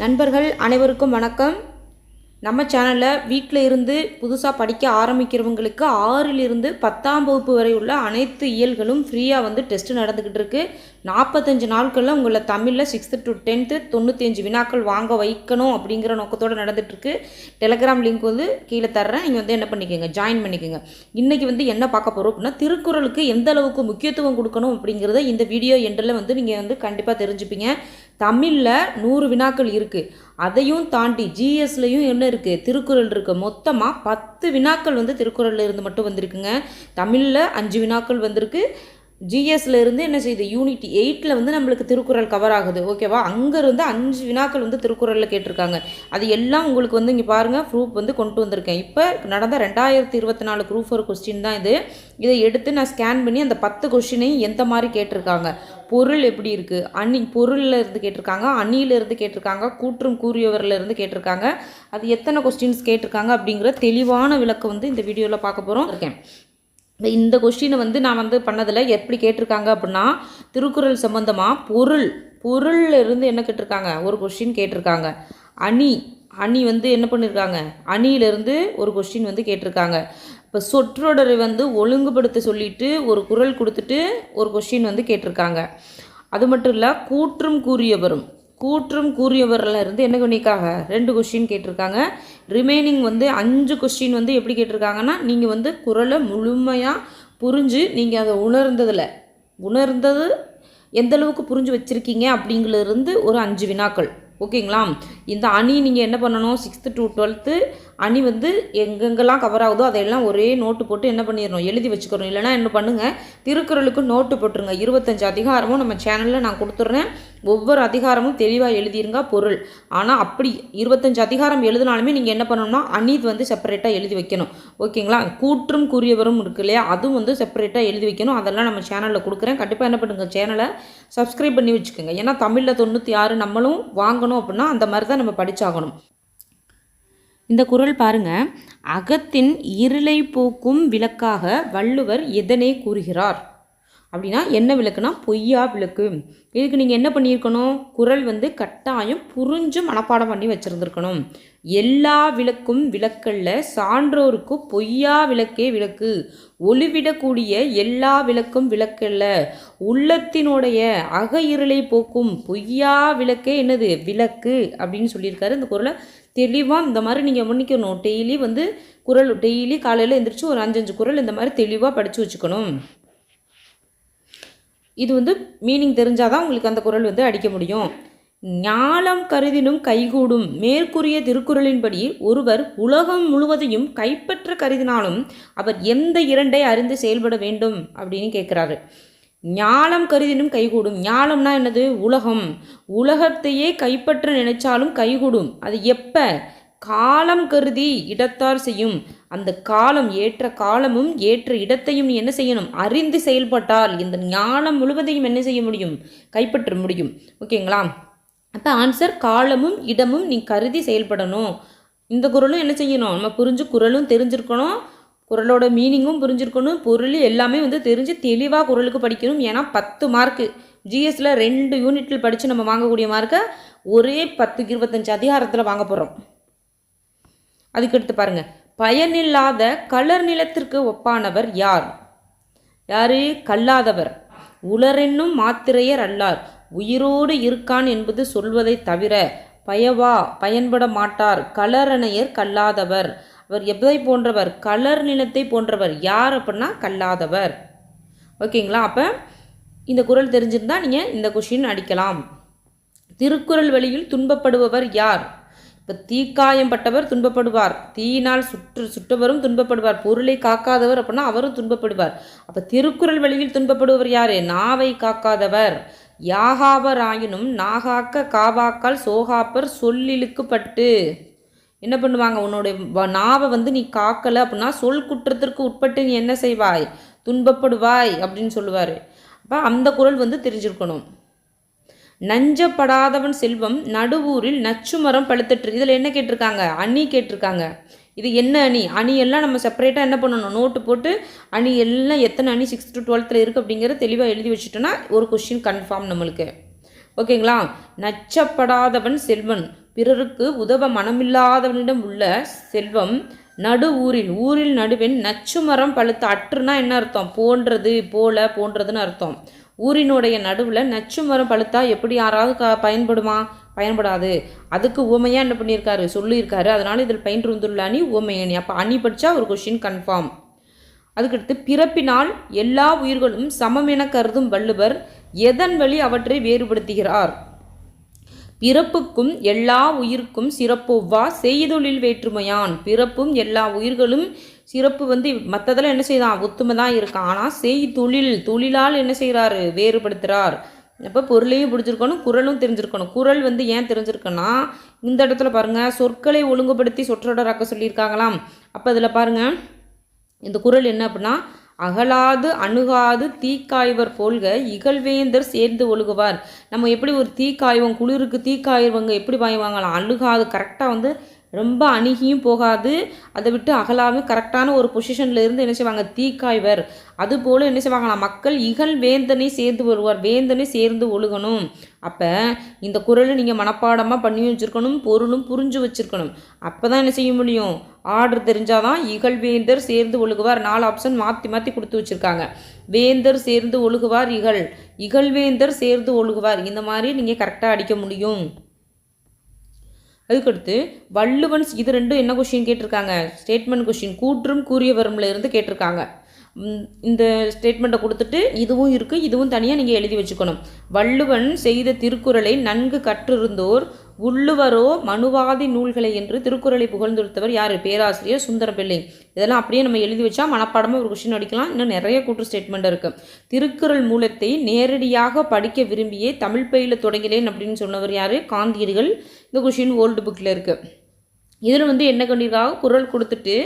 நண்பர்கள் அனைவருக்கும் வணக்கம். நம்ம சேனலில் வீட்டில் இருந்து புதுசாக படிக்க ஆரம்பிக்கிறவங்களுக்கு ஆறிலிருந்து பத்தாம் வகுப்பு வரை உள்ள அனைத்து இயல்களும் ஃப்ரீயாக வந்து டெஸ்ட்டு நடந்துக்கிட்டு இருக்குது நாற்பத்தஞ்சு நாட்களில் உங்களை தமிழில் சிக்ஸ்த்து டு டென்த்து தொண்ணூத்தஞ்சு வினாக்கள் வாங்க வைக்கணும் அப்படிங்கிற நோக்கத்தோடு நடந்துகிட்ருக்கு டெலகிராம் லிங்க் வந்து கீழே தர்றேன். நீங்கள் வந்து என்ன பண்ணிக்கோங்க? ஜாயின் பண்ணிக்கோங்க. இன்றைக்கி வந்து என்ன பார்க்க போகிறோம் அப்படின்னா திருக்குறளுக்கு எந்த அளவுக்கு முக்கியத்துவம் கொடுக்கணும் அப்படிங்கிறத இந்த வீடியோ எண்டில் வந்து நீங்கள் வந்து கண்டிப்பாக தெரிஞ்சுப்பீங்க. தமிழில் நூறு வினாக்கள் இருக்குது அதையும் தாண்டி ஜிஎஸ்லையும் என்ன இருக்குது திருக்குறள் இருக்குது மொத்தமாக பத்து வினாக்கள் வந்து திருக்குறளில் இருந்து மட்டும் வந்திருக்குங்க. தமிழில் அஞ்சு வினாக்கள் வந்திருக்கு. ஜிஎஸ்ல இருந்து என்ன செய்யுது யூனிட் எயிட்டில் வந்து நம்மளுக்கு திருக்குறள் கவர் ஆகுது. ஓகேவா அங்கேருந்து அஞ்சு வினாக்கள் வந்து திருக்குறளில் கேட்டிருக்காங்க. அது எல்லாம் உங்களுக்கு வந்து இங்கே பாருங்கள் ப்ரூஃப் வந்து கொண்டு வந்திருக்கேன். இப்போ நடந்த ரெண்டாயிரத்தி இருபத்தி நாலு குரூப் ஒரு கொஸ்டின் தான் இது. இதை எடுத்து நான் ஸ்கேன் பண்ணி அந்த பத்து கொஸ்டினையும் எந்த மாதிரி கேட்டிருக்காங்க? பொருள் எப்படி இருக்குது அணி பொருளில் இருந்து கேட்டிருக்காங்க அணியிலிருந்து கேட்டிருக்காங்க கூற்றும் கூறியவரில் இருந்து கேட்டிருக்காங்க. அது எத்தனை கொஸ்டின்ஸ் கேட்டிருக்காங்க அப்படிங்கிற தெளிவான விளக்கம் வந்து இந்த வீடியோவில் பார்க்க போகிறோம் இருக்கேன். இந்த இந்த கொஸ்டினை வந்து நான் வந்து பண்ணதில் எப்படி கேட்டிருக்காங்க அப்படின்னா திருக்குறள் சம்மந்தமாக பொருள் பொருளில் இருந்து என்ன கேட்டிருக்காங்க? ஒரு கொஸ்டின் கேட்டிருக்காங்க. அணி அணி வந்து என்ன பண்ணியிருக்காங்க அணியிலிருந்து ஒரு கொஸ்டின் வந்து கேட்டிருக்காங்க. இப்போ சொற்றொடரை வந்து ஒழுங்குபடுத்த சொல்லிட்டு ஒரு குரல் கொடுத்துட்டு ஒரு கொஸ்டின் வந்து கேட்டிருக்காங்க. அது மட்டும் இல்லை கூற்றும் கூறியவரும் கூற்றும் கூறியவரில் இருந்து என்ன பண்ணியிருக்காங்க? ரெண்டு கொஸ்டின் கேட்டிருக்காங்க. ரிமைனிங் வந்து அஞ்சு கொஸ்டின் வந்து எப்படி கேட்டிருக்காங்கன்னா நீங்கள் வந்து குரலை முழுமையாக புரிஞ்சு நீங்கள் அதை உணர்ந்ததில். உணர்ந்தது எந்தளவுக்கு புரிஞ்சு வச்சுருக்கீங்க அப்படிங்கிறதுலேருந்து ஒரு அஞ்சு வினாக்கள். ஓகேங்களா? இந்த அணி நீங்கள் என்ன பண்ணணும்? சிக்ஸ்த்து டு டுவெல்த்து அணி வந்து எங்கெங்கெல்லாம் கவர் ஆகுதோ அதையெல்லாம் ஒரே நோட்டு போட்டு என்ன பண்ணிடணும் எழுதி வச்சுக்கணும். இல்லைனா என்ன பண்ணுங்கள் திருக்குறளுக்கு நோட்டு போட்டுருங்க. இருபத்தஞ்சு அதிகாரமும் நம்ம சேனலில் நான் கொடுத்துட்றேன். ஒவ்வொரு அதிகாரமும் தெளிவாக எழுதிருங்க பொருள். ஆனால் அப்படி இருபத்தஞ்சு அதிகாரம் எழுதினாலுமே நீங்கள் என்ன பண்ணணும்னா அநீத் வந்து செப்பரேட்டாக எழுதி வைக்கணும். ஓகேங்களா? கூற்றும் கூறியவரும் இருக்கு இல்லையா? அதுவும் வந்து செப்பரேட்டாக எழுதி வைக்கணும். அதெல்லாம் நம்ம சேனலில் கொடுக்குறேன். கண்டிப்பாக என்ன பண்ணுங்க சேனலை சப்ஸ்கிரைப் பண்ணி வச்சுக்கோங்க. ஏன்னா தமிழில் தொண்ணூற்றி ஆறு நம்மளும் வாங்கணும் அப்படின்னா அந்த மாதிரி தான் நம்ம படித்தாகணும் இந்த குரல் பாருங்க. அகத்தின் இருளை போக்கும் விளக்காக வள்ளுவர் எதனை கூறுகிறார்? அப்படின்னா என்ன விளக்குனா பொய்யா விளக்கு. இதுக்கு நீங்கள் என்ன பண்ணியிருக்கணும்? குரல் வந்து கட்டாயம் புரிஞ்சு மனப்பாடம் பண்ணி வச்சுருந்துருக்கணும். எல்லா விளக்கும் விளக்கல்ல சான்றோருக்கு பொய்யா விளக்கே விளக்கு. ஒளிவிடக்கூடிய எல்லா விளக்கும் விளக்கல்ல. உள்ளத்தினுடைய அக இருளை போக்கும் பொய்யா விளக்கே என்னது? விளக்கு அப்படின்னு சொல்லியிருக்காரு. இந்த குரலை தெளிவாக இந்த மாதிரி நீங்கள் முன்னிக்கணும் டெய்லி வந்து குரல் டெய்லி காலையில் எந்திரிச்சு ஒரு அஞ்சஞ்சு குரல் இந்த மாதிரி தெளிவாக படித்து வச்சுக்கணும். இது வந்து மீனிங் தெரிஞ்சால் தான் உங்களுக்கு அந்த குரல் வந்து அடிக்க முடியும். ஞாலம் கருதினும் கைகூடும். மேற்கூறிய திருக்குறளின்படி ஒருவர் உலகம் முழுவதையும் கைப்பற்ற கருதினாலும் அவர் எந்த இரண்டை அறிந்து செயல்பட வேண்டும் அப்படின்னு கேட்குறாரு. ஞாலம் கருதினும் கைகூடும். ஞாலம்னா என்னது? உலகம். உலகத்தையே கைப்பற்ற நினைச்சாலும் கைகூடும். அது எப்போ? காலம் கருதி இடத்தார் செய்யும். அந்த காலம் ஏற்ற காலமும் ஏற்ற இடத்தையும் நீ என்ன செய்யணும்? அறிந்து செயல்பட்டால் இந்த ஞானம் முழுவதையும் என்ன செய்ய முடியும்? கைப்பற்ற முடியும். ஓகேங்களா? அப்போ ஆன்சர் காலமும் இடமும் நீ கருதி செயல்படணும். இந்த குரலும் என்ன செய்யணும்? நம்ம புரிஞ்சு குரலும் தெரிஞ்சிருக்கணும். குரலோட மீனிங்கும் புரிஞ்சிருக்கணும். பொருள் எல்லாமே வந்து தெரிஞ்சு தெளிவாக குரலுக்கு படிக்கணும். ஏன்னா பத்து மார்க்கு ஜிஎஸ்ல ரெண்டு யூனிட்டில் படித்து நம்ம வாங்கக்கூடிய மார்க்கை ஒரே பத்து இருபத்தஞ்சு அதிகாரத்தில் வாங்க போகிறோம் அதுக்கடுத்து பாருங்க. பயனில்லாத கலர் நிலத்திற்கு ஒப்பானவர் யார்? யாரு? கல்லாதவர். உலரென்னும் மாத்திரையர் அல்லார். உயிரோடு இருக்கான் என்பது சொல்வதை தவிர பயவா பயன்பட மாட்டார். கலரணையர் கல்லாதவர். அவர் எதை போன்றவர்? கலர் நிலத்தை போன்றவர். யார் அப்படின்னா? கல்லாதவர். ஓகேங்களா? அப்போ இந்த குரல் தெரிஞ்சிருந்தால் நீங்கள் இந்த கொஷின் அடிக்கலாம். திருக்குறள் வழியில் துன்பப்படுபவர் யார்? இப்போ தீக்காயம் பட்டவர் துன்பப்படுவார். தீயினால் சுற்று சுட்டவரும் துன்பப்படுவார். பொருளை காக்காதவர் அப்படின்னா அவரும் துன்பப்படுவார். அப்போ திருக்குறள் வழியில் துன்பப்படுவர் யார்? நாவை காக்காதவர். யாகாவர் ஆயினும் நாகாக்க காவாக்கால் சோகாப்பர் சொல்லிழுக்குப்பட்டு. என்ன பண்ணுவாங்க? உன்னுடைய வ- நாவை வந்து நீ காக்கலை அப்படின்னா சொல் குற்றத்திற்கு உட்பட்டு நீ என்ன செய்வாய்? துன்பப்படுவாய் அப்படின்னு சொல்லுவார். அப்போ அந்த குரல் வந்து தெரிஞ்சிருக்கணும். நஞ்சப்படாதவன் செல்வம் நடுவூரில் நச்சுமரம் பழுத்தற்று இதில் என்ன கேட்டிருக்காங்க? அணி கேட்டிருக்காங்க. இது என்ன அணி? அணி எல்லாம் நம்ம செப்பரேட்டாக என்ன பண்ணணும்? நோட்டு போட்டு அணி எல்லாம் எத்தனை அணி? சிக்ஸ்த் டு டுவெல்த்தில் இருக்குது அப்படிங்கிற தெளிவாக எழுதி வச்சுட்டோன்னா ஒரு கொஷின் கன்ஃபார்ம் நம்மளுக்கு. ஓகேங்களா? நச்சப்படாதவன் செல்வன். பிறருக்கு உதவ மனமில்லாதவனிடம் உள்ள செல்வம் நடு ஊரில் ஊரில் நடுவின் நச்சு மரம் பழுத்த அற்றுனா என்ன அர்த்தம்? போன்றது போல போன்றதுன்னு அர்த்தம். ஊரினுடைய நடுவில் நச்சு மரம் பழுத்தா எப்படி யாராவது க பயன்படுமா? பயன்படாது. அதுக்கு உவமையாக என்ன பண்ணியிருக்காரு? சொல்லியிருக்காரு. அதனால் இதில் பயின்று வந்துள்ள அணி உவமையணி. அப்போ அணி படித்தா ஒரு கொஷின் கன்ஃபார்ம் அதுக்கடுத்து பிறப்பினால் எல்லா உயிர்களும் சமம் என கருதும் வள்ளுவர் எதன் வழி அவற்றை வேறுபடுத்துகிறார்? பிறப்புக்கும் எல்லா உயிருக்கும் சிறப்புவா செய்தொழில் வேற்றுமையான். பிறப்பும் எல்லா உயிர்களும் சிறப்பு வந்து மற்றதெல்லாம் என்ன செய்தான்? ஒத்துமை தான் இருக்கான். ஆனால் செய் தொழில் தொழிலால் என்ன செய்கிறாரு வேறுபடுத்துகிறார் அப்போ பொருளையும் பிடிச்சிருக்கணும் குரலும் தெரிஞ்சிருக்கணும். குரல் வந்து ஏன் தெரிஞ்சிருக்குன்னா இந்த இடத்துல பாருங்கள் சொற்களை ஒழுங்குபடுத்தி சொற்றொடராக்க சொல்லியிருக்காங்களாம். அப்போ இதில் பாருங்கள் இந்த குரல் என்ன அப்படின்னா அகலாது அணுகாது தீக்காய்வர் போல்க இகழ்வேந்தர் சேர்ந்து ஒழுகுவார். நம்ம எப்படி ஒரு தீக்காய்வோம் குளிருக்கு தீக்காய்வங்க எப்படி பாய்வாங்களாம் அணுகாது கரெக்டாக வந்து ரொம்ப அணுகியும் போகாது. அதை விட்டு அகலாமல் கரெக்டான ஒரு பொசிஷனில் இருந்து என்ன செய்வாங்க? தீக்காய்வர். அதுபோல் என்ன செய்வாங்களாம்? மக்கள் இகழ் வேந்தனை சேர்ந்து வருவார் வேந்தனை சேர்ந்து ஒழுகணும். அப்போ இந்த குரலை நீங்கள் மனப்பாடமாக பண்ணி வச்சுருக்கணும் பொருளும் புரிஞ்சு வச்சுருக்கணும். அப்போ தான் என்ன செய்ய முடியும்? ஆர்டர் தெரிஞ்சாதான் இகழ்வேந்தர் சேர்ந்து ஒழுகுவார். நாலு ஆப்ஷன் மாற்றி மாற்றி கொடுத்து வச்சுருக்காங்க. வேந்தர் சேர்ந்து ஒழுகுவார் இகழ். இகழ்வேந்தர் சேர்ந்து ஒழுகுவார். இந்த மாதிரி நீங்கள் கரெக்டாக அடிக்க முடியும். அதுக்கடுத்து வள்ளுவன்ஸ் இது ரெண்டும் என்ன கொஷின் கேட்டிருக்காங்க? ஸ்டேட்மெண்ட் கொஷின் கூற்றும் கூறியவரும்ல இருந்து கேட்டிருக்காங்க. இந்த ஸ்டேட்மெண்ட்டை கொடுத்துட்டு இதுவும் இருக்குது இதுவும் தனியாக நீங்கள் எழுதி வச்சுக்கணும். வள்ளுவன் செய்த திருக்குறளை நன்கு கற்றிருந்தோர் உள்ளுவரோ மனுவாதி நூல்களை என்று திருக்குறளை புகழ்ந்துடுத்தவர் யார்? பேராசிரியர் சுந்தரபிள்ளை. இதெல்லாம் அப்படியே நம்ம எழுதி வச்சா மனப்பாடமாக ஒரு கொஷின் அடிக்கலாம். இன்னும் நிறைய கூட்டு ஸ்டேட்மெண்ட் இருக்குது திருக்குறள் மூலத்தை நேரடியாக படிக்க விரும்பியே தமிழ் பயில தொடங்கினேன் அப்படின்னு சொன்னவர் யார்? காந்தியடிகள். இந்த கொஷின் ஓல்டு புக்கில் இருக்குது இதில் வந்து என்ன பண்ணியிருக்காங்க குரல் கொடுத்துட்டு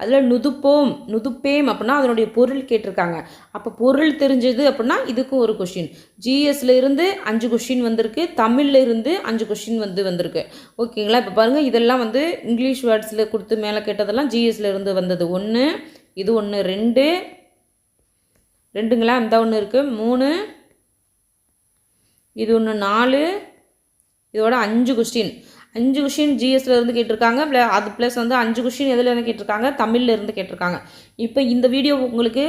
அதில் நுதுப்போம் நுதுப்பேம் அப்படின்னா அதனுடைய பொருள் கேட்டிருக்காங்க. அப்போ பொருள் தெரிஞ்சது அப்படின்னா இதுக்கும் ஒரு கொஷின் ஜிஎஸ்ல இருந்து அஞ்சு கொஷின் வந்திருக்கு தமிழில் இருந்து அஞ்சு கொஷின் வந்து வந்திருக்கு. ஓகேங்களா? இப்போ பாருங்கள் இதெல்லாம் வந்து இங்கிலீஷ் வேர்ட்ஸில் கொடுத்து மேலே கேட்டதெல்லாம் ஜிஎஸ்ல இருந்து வந்தது. ஒன்று இது ஒன்று ரெண்டு. ரெண்டுங்களா? இந்த ஒன்று இருக்குது மூணு இது ஒன்று நாலு. இதோட அஞ்சு கொஸ்டின் அஞ்சு கொஷின் ஜிஎஸ்ல இருந்து கேட்டிருக்காங்க. அது ப்ளஸ் வந்து அஞ்சு கொஷின் எதில் இருந்து கேட்டிருக்காங்க? தமிழில் இருந்து கேட்டிருக்காங்க. இப்போ இந்த வீடியோ உங்களுக்கு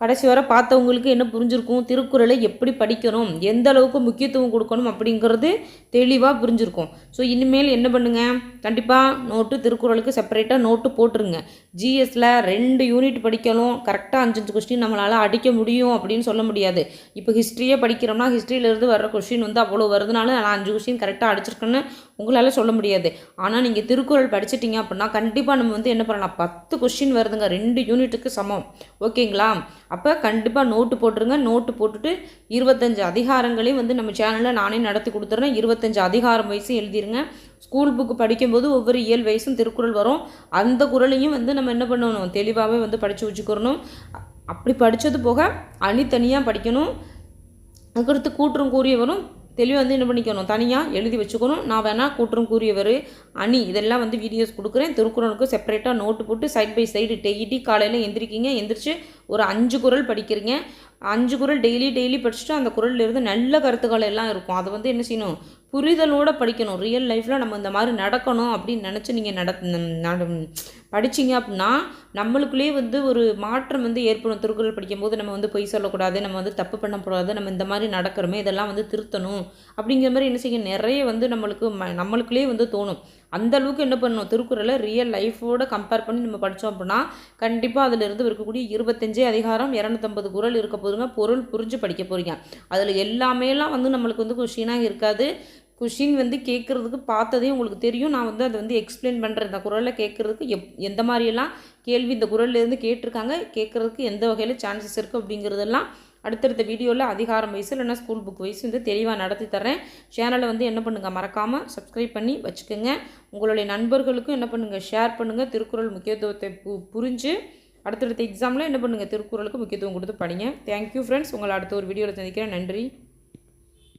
கடைசி வர பார்த்தவங்களுக்கு என்ன புரிஞ்சிருக்கும்? திருக்குறளை எப்படி படிக்கணும்? எந்த அளவுக்கு முக்கியத்துவம் கொடுக்கணும்? அப்படிங்கிறது தெளிவாக புரிஞ்சிருக்கும். ஸோ இனிமேல் என்ன பண்ணுங்கள் கண்டிப்பாக நோட்டு திருக்குறளுக்கு செப்பரேட்டாக நோட்டு போட்டுருங்க. ஜிஎஸ்ல ரெண்டு யூனிட் படிக்கணும். கரெக்டாக அஞ்சு அஞ்சு கொஸ்டின் நம்மளால் அடிக்க முடியும் அப்படின்னு சொல்ல முடியாது. இப்போ ஹிஸ்ட்ரியே படிக்கிறோம்னா ஹிஸ்ட்ரியிலேருந்து வர கொஸ்டின் வந்து அவ்வளோ வருதுனால நான் அஞ்சு கொஸ்டின் கரெக்டாக அடிச்சிருக்கேன்னு உங்களால் சொல்ல முடியாது. ஆனால் நீங்கள் திருக்குறள் படிச்சிட்டிங்க அப்படின்னா கண்டிப்பாக நம்ம வந்து என்ன பண்ணலாம்? பத்து கொஸ்டின் வருதுங்க. ரெண்டு யூனிட்டுக்கு சமம். ஓகேங்களா அப்போ கண்டிப்பாக நோட்டு போட்டுருங்க. நோட்டு போட்டுட்டு இருபத்தஞ்சு அதிகாரங்களையும் வந்து நம்ம சேனலில் நானே நடத்தி கொடுத்துட்றேன் இருபத்தஞ்சு அதிகாரம் வயசும் எழுதிருங்க. ஸ்கூல் புக்கு படிக்கும்போது ஒவ்வொரு இயல் வயசும் திருக்குறள் வரும். அந்த குரலையும் வந்து நம்ம என்ன பண்ணணும்? தெளிவாகவே வந்து படித்து வச்சுக்கிறணும் அப்படி படித்தது போக அணித்தனியாக படிக்கணும். அதுக்கடுத்து கூற்றும் கூறிய வரும். தெளிவாக வந்து என்ன பண்ணிக்கணும்? தனியாக எழுதி வச்சுக்கணும். நான் வேணால் கூற்றம் கூறியவர் அணி இதெல்லாம் வந்து வீடியோஸ் கொடுக்குறேன். திருக்குறளுக்கு செப்பரேட்டாக நோட்டு போட்டு சைட் பை சைடு டெய்லி காலையில் எந்திரிக்கிங்க எந்திரிச்சு ஒரு அஞ்சு குரல் படிக்கிறீங்க. அஞ்சு குரல் டெய்லி டெய்லி படிச்சுட்டு அந்த குரல்லேருந்து நல்ல கருத்துக்கள் எல்லாம் இருக்கும். அதை வந்து என்ன செய்யணும்? புரிதலோடு படிக்கணும். ரியல் லைஃப்பில் நம்ம இந்த மாதிரி நடக்கணும் அப்படின்னு நினச்சி நீங்கள் நட படிச்சிங்க அப்படின்னா நம்மளுக்குள்ளேயே வந்து ஒரு மாற்றம் வந்து ஏற்படும். திருக்குறள் படிக்கும்போது நம்ம வந்து பொய் சொல்லக்கூடாது நம்ம வந்து தப்பு பண்ணக்கூடாது நம்ம இந்த மாதிரி நடக்கிறோமே இதெல்லாம் வந்து திருத்தணும் அப்படிங்கிற மாதிரி என்ன செய்ய நிறைய வந்து நம்மளுக்கு ம நம்மளுக்குள்ளேயே வந்து தோணும். அந்த அளவுக்கு என்ன பண்ணணும்? திருக்குறளை ரியல் லைஃபோட கம்பேர் பண்ணி நம்ம படித்தோம் அப்படின்னா கண்டிப்பாக அதிலிருந்து இருக்கக்கூடிய இருபத்தஞ்சே அதிகாரம் இரநூத்தம்பது குரல் இருக்க போதுங்க. பொருள் புரிஞ்சு படிக்க போகிறீங்க அதில் எல்லாமேலாம் வந்து நம்மளுக்கு வந்து கொஷினாக இருக்காது. கொஷின் வந்து கேட்குறதுக்கு பார்த்ததே உங்களுக்கு தெரியும். நான் வந்து அதை வந்து எக்ஸ்பிளைன் பண்ணுறேன் இந்த குரலில் கேட்குறதுக்கு எப் எந்த மாதிரியெல்லாம் கேள்வி இந்த குரல்லேருந்து கேட்டிருக்காங்க கேட்குறதுக்கு எந்த வகையில் சான்சஸ் இருக்குது அப்படிங்கிறதெல்லாம் அடுத்தடுத்த வீடியோவில் அதிகாரம் வயசு இல்லைன்னா ஸ்கூல் புக் வயசு வந்து தெளிவாக நடத்தி தரேன் சேனலை வந்து என்ன பண்ணுங்கள் மறக்காமல் சப்ஸ்கிரைப் பண்ணி வச்சுக்கோங்க. உங்களுடைய நண்பர்களுக்கும் என்ன பண்ணுங்கள் ஷேர் பண்ணுங்கள் திருக்குறள் முக்கியத்துவத்தை பு புரிஞ்சு அடுத்தடுத்த எக்ஸாமில் என்ன பண்ணுங்கள் திருக்குறளுக்கு முக்கியத்துவம் கொடுத்து படிங்க. தேங்க்யூ ஃப்ரெண்ட்ஸ் உங்களை அடுத்த ஒரு வீடியோவில் சந்திக்கிறேன். நன்றி.